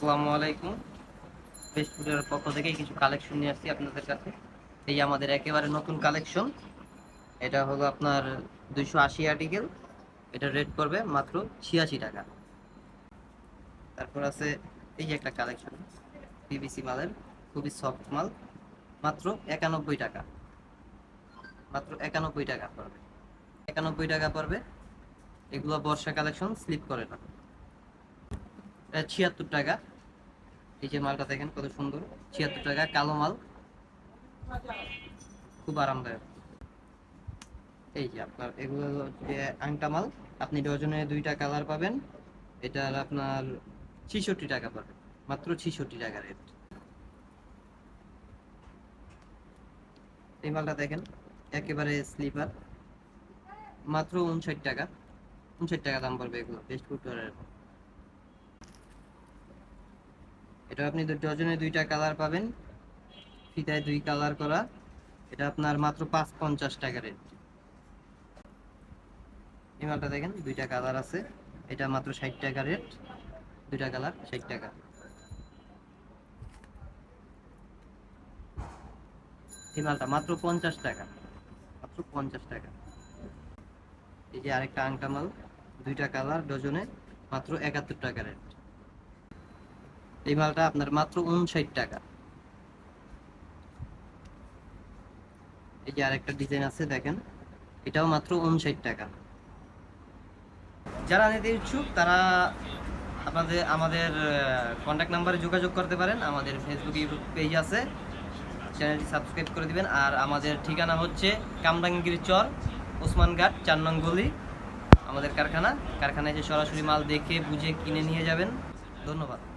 আসসালামু আলাইকুম। ফেসবুকের পক্ষ থেকে কিছু কালেকশন নিয়ে আসছি আপনাদের কাছে। এই আমাদের একেবারে নতুন কালেকশন এটা হলো আপনার দুইশো আশি আর্টিকেল এটা রেট করবে মাত্র ছিয়াশি টাকা। তারপর আছে এই যে একটা কালেকশন পিভিসি মালের, খুবই সফট মাল। মাত্র একানব্বই টাকা। মাত্র একানব্বই টাকা পড়বে। একানব্বই টাকা পড়বে। এগুলো বর্ষা কালেকশন স্লিপ করে না। ছিয়াত্তর টাকা। এই যে মালটা দেখেন কত সুন্দর। ছিয়াত্তর টাকা, কালো মাল। খুব আরামদায়ক। এই যে আপনার, এগুলো হচ্ছে আংটা মাল। আপনি ডজনে দুইটা কালার পাবেন। এটা আপনার ছিষট্টি টাকা পাবেন মাত্র ছিষট্টি টাকা রেট। এই মালটা দেখেন, একেবারে স্লিপার। মাত্র উনষাট টাকা। উনষাট টাকা দাম পড়বে এগুলো, বেস্ট ফুটওয়ারের। এটা আপনি ডজনে দুইটা কালার পাবেন। ফিতায় দুই কালার করা। এটা আপনার মাত্র পাঁচ পঞ্চাশ টাকা রেট। এই মালটা দেখেন, দুইটা কালার আছে। এটা মাত্র ষাট টাকা রেট। দুইটা কালার, ষাট টাকা। এই মালটা মাত্র পঞ্চাশ টাকা। মাত্র পঞ্চাশ টাকা। এই যে আরেকটা আংটা মাল, দুইটা কালার, ডজনে মাত্র একাত্তর টাকা রেট। এই মালটা আপনার মাত্র উনষাট টাকা। এই যে আরেকটা ডিজাইন আছে, দেখেন, এটাও মাত্র উনষাট টাকা। যারা নিতে ইচ্ছুক, তারা আপনাদের, আমাদের কন্ট্যাক্ট নাম্বারে যোগাযোগ করতে পারেন। আমাদের ফেসবুক ইউটিউব পেজ আছে। চ্যানেলটি সাবস্ক্রাইব করে দিবেন। আর আমাদের ঠিকানা হচ্ছে কামরাঙ্গির চর, ওসমান ঘাট, চার নং গলি, আমাদের কারখানা। কারখানায় যে সরাসরি মাল দেখে, বুঝে কিনে নিয়ে যাবেন। ধন্যবাদ।